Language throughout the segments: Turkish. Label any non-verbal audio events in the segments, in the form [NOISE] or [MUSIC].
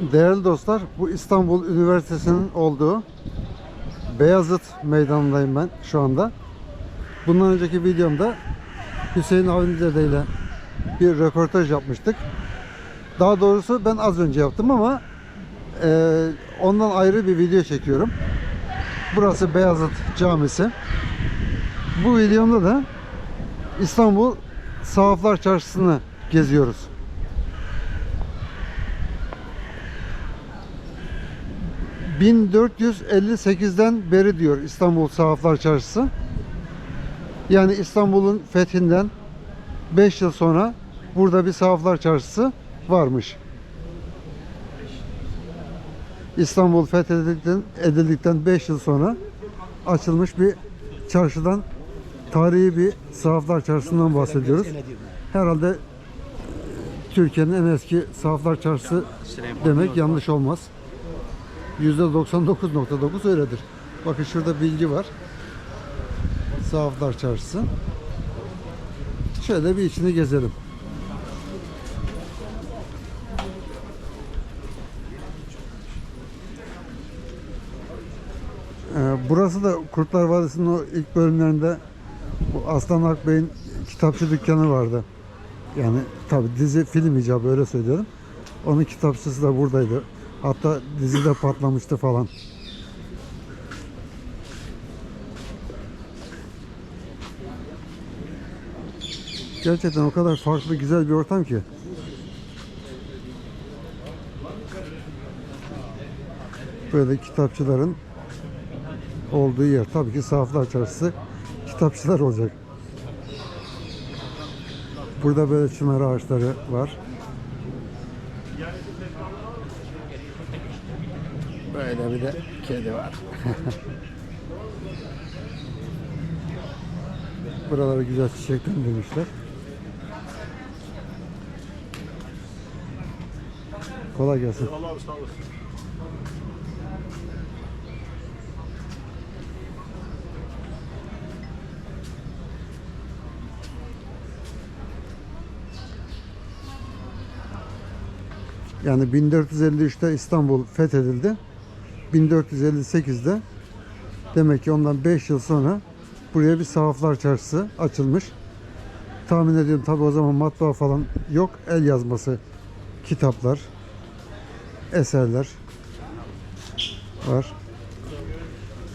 Değerli dostlar, bu İstanbul Üniversitesi'nin olduğu Beyazıt Meydanı'ndayım ben şu anda. Bundan önceki videomda Hüseyin Avni Dede ile bir röportaj yapmıştık. Daha doğrusu ben az önce yaptım ama e, ondan ayrı bir video çekiyorum. Burası Beyazıt Camisi. Bu videomda da İstanbul Sahaflar Çarşısı'nı geziyoruz. ...1458'den beri diyor İstanbul Sahaflar Çarşısı. Yani İstanbul'un fethinden 5 yıl sonra burada bir Sahaflar Çarşısı varmış. İstanbul fethedildikten edildikten 5 yıl sonra açılmış bir çarşıdan tarihi bir Sahaflar Çarşısı'ndan bahsediyoruz. Herhalde e, Türkiye'nin en eski Sahaflar Çarşısı demek yanlış olmaz. %99.9 öyledir. Bakın şurada bilgi var. Sahaflar Çarşısı. Şöyle bir içini gezelim. Ee, burası da Kurtlar Vadisi'nin o ilk bölümlerinde bu Aslan Akbey'in kitapçı dükkanı vardı. Yani tabi dizi film icabı öyle söylüyorum. Onun kitapçısı da buradaydı. Hatta dizide patlamıştı falan. Gerçekten o kadar farklı güzel bir ortam ki. Böyle kitapçıların olduğu yer. Tabii ki Sahaflar Çarşısı kitapçılar olacak. Burada böyle çınar ağaçları var. Böyle bir de kedi var. [LAUGHS] Buraları güzel çiçeklendirmişler. Kolay gelsin. Yani 1453'te İstanbul fethedildi. 1458'de demek ki ondan 5 yıl sonra buraya bir sahaflar çarşısı açılmış. Tahmin ediyorum tabi o zaman matbaa falan yok. El yazması kitaplar, eserler var.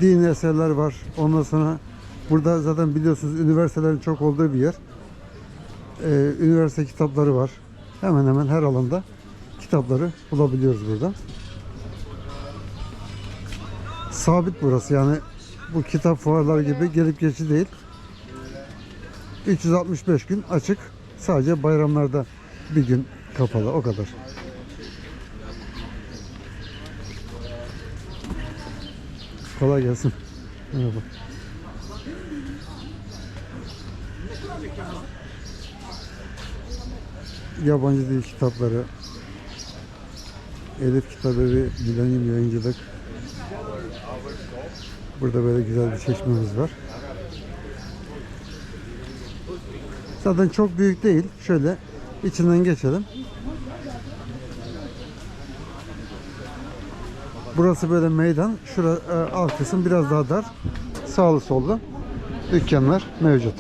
Dini eserler var. Ondan sonra burada zaten biliyorsunuz üniversitelerin çok olduğu bir yer. Ee, üniversite kitapları var. Hemen hemen her alanda kitapları bulabiliyoruz burada. Sabit burası yani bu kitap fuarları gibi gelip geçici değil. 365 gün açık. Sadece bayramlarda bir gün kapalı o kadar. Kolay gelsin. Merhaba. Yabancı dil kitapları, Elif kitabı ve Milenyum yayıncılık. Burada böyle güzel bir çeşmemiz var. Zaten çok büyük değil. Şöyle içinden geçelim. Burası böyle meydan. Şura e, alt kısım biraz daha dar. Sağlı sollu dükkanlar mevcut.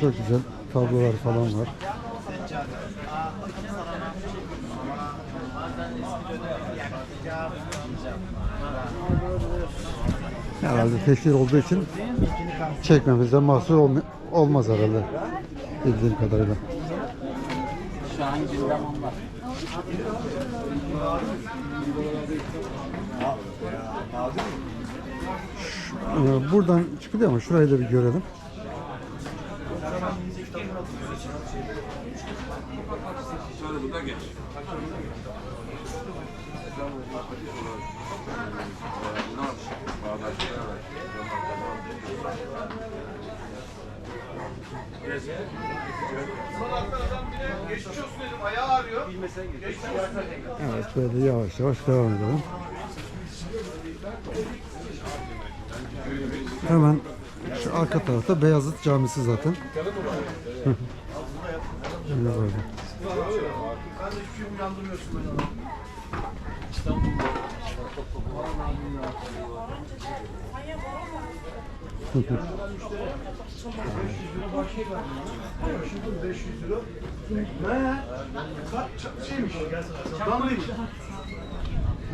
Çok güzel tablolar falan var. Herhalde teşhir olduğu için çekmemizde mahsur olma- olmaz herhalde. Bildiğim kadarıyla. Şu an gündem onlar. Ee, Buradan çıkılıyor ama şurayı da bir görelim. Evet böyle yavaş yavaş devam edelim. Hemen şu arka tarafta Beyazıt Camisi zaten. Öyle böyle. Sen [LAUGHS] hiçbir şey uyandırmıyorsun beni. Şurada 500 lira. Ne? Şeymiş? Damlıymış.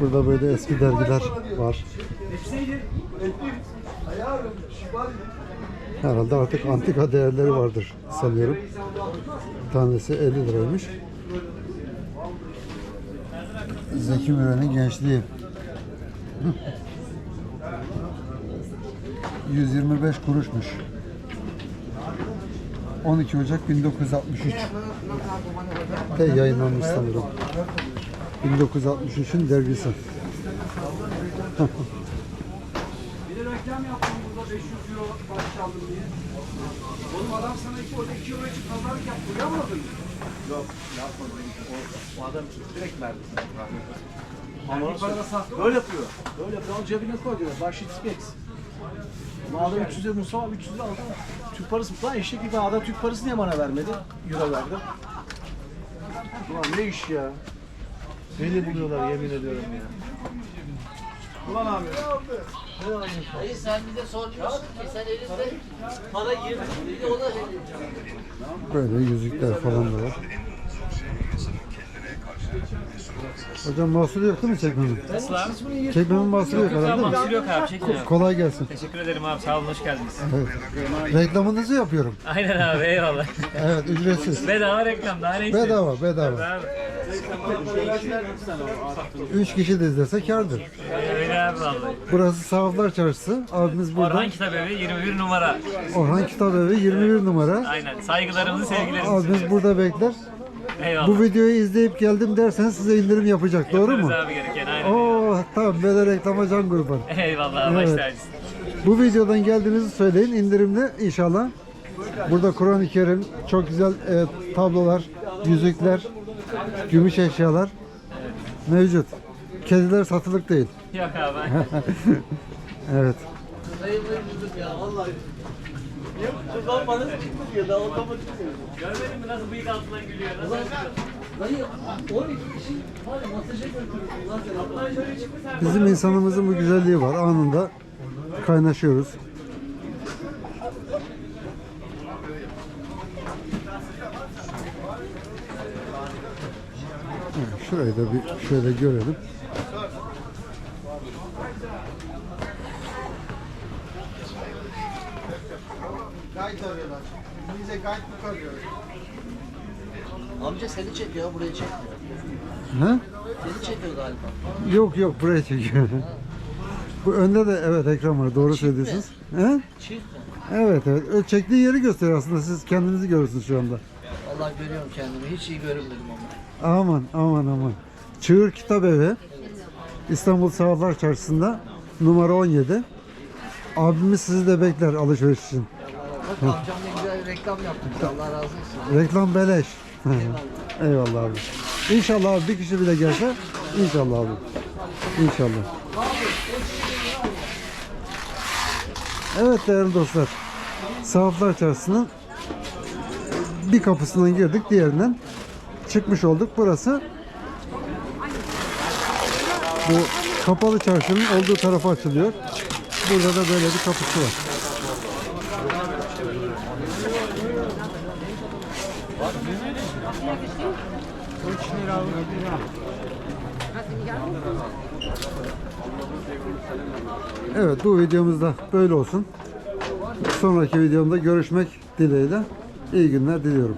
Burada böyle eski dergiler var. Herhalde artık antika değerleri vardır sanıyorum. Tanesi 50 liraymış. Zeki Müren'in gençliği. [LAUGHS] 125 kuruşmuş. 12 Ocak 1963. De yayınlanmış sanırım. 1963'ün dergisi. [LAUGHS] Bir de reklam yaptım burada 500 euro baş çaldım diye. Oğlum adam sana iki, orada 2 euro için pazarlık yaptı. Uyanmadın mı? Yok yapmadım. O, o adam direkt verdi sana. Ama bir parada sattı Böyle yapıyor. Böyle yapıyor. Al cebine koy diyor. Specs. Ama adam 300 lira Mustafa 300 lira aldı. Türk parası lan eşek gibi adam Türk parası niye bana vermedi? Euro verdi. Ulan ne iş ya? Beni buluyorlar yemin ediyorum ya. Ulan abi. Hayır sen bize sormuyorsun ki sen elinde para 20 bir de o da Böyle yüzükler falan da var. Hocam mahsuru yok değil mi çekmenin? Nasıl abi? Çekmemin mahsuru yok herhalde. Değil mi? mahsur yok abi çekmiyor. Kolay gelsin. Teşekkür ederim abi sağ olun hoş geldiniz. Evet. Reklamınızı yapıyorum. Aynen abi eyvallah. Evet ücretsiz. Bedava reklam daha ne istiyorsun? Bedava bedava. Üç kişi de izlese kârdır. Öyle abi vallahi. Burası Sahaflar Çarşısı. Abimiz burada. Orhan Kitap Evi 21 numara. Orhan Kitap Evi 21 numara. Aynen saygılarımızı sevgilerimizi. Abimiz burada bekler. Eyvallah. Bu videoyu izleyip geldim derseniz size indirim yapacak. Doğru Yaparız mu? abi gereken aynen. Oo tamam böyle reklama can kurban. Eyvallah Evet. baş tacısın. Bu videodan geldiğinizi söyleyin indirimli inşallah. Burada Kur'an-ı Kerim, çok güzel e, tablolar, yüzükler, gümüş eşyalar mevcut. Kediler satılık değil. Yok abi. [LAUGHS] Evet. Görmedin mi nasıl bıyık altından gülüyor? Nasıl? Dayı 12 kişi var ya masaja götürürsün lan sen. Şöyle çıkırsan. Bizim insanımızın bu güzelliği var. Anında kaynaşıyoruz. Evet, şurayı da bir şöyle görelim. Gayet arıyorlar. İngilizce gayet bu arıyor. Amca seni çekiyor buraya çekmiyor. Ha? Seni çekiyor galiba. Yok yok buraya çekiyor. Bu önde de evet ekran var. Doğru söylüyorsunuz. He? Çift mi? Evet evet. Ö- Çektiği yeri gösteriyor aslında. Siz kendinizi görürsünüz şu anda. Allah görüyorum kendimi. Hiç iyi görünmedim ama. Aman aman aman. Çığır Kitap Evi. İstanbul Sağlar Çarşısı'nda numara 17. Abimiz sizi de bekler alışveriş için. Bak amcam ne güzel reklam yaptı. Allah razı olsun. Reklam beleş. Eyvallah abi. İnşallah abi bir kişi bile gelse inşallah abi. İnşallah. Evet değerli dostlar. Sahaflar Çarşısı'nın bir kapısından girdik diğerinden çıkmış olduk. Burası bu kapalı çarşının olduğu tarafa açılıyor. Burada da böyle bir kapısı var. Evet bu videomuzda böyle olsun. Sonraki videomda görüşmek dileğiyle. İyi günler diliyorum.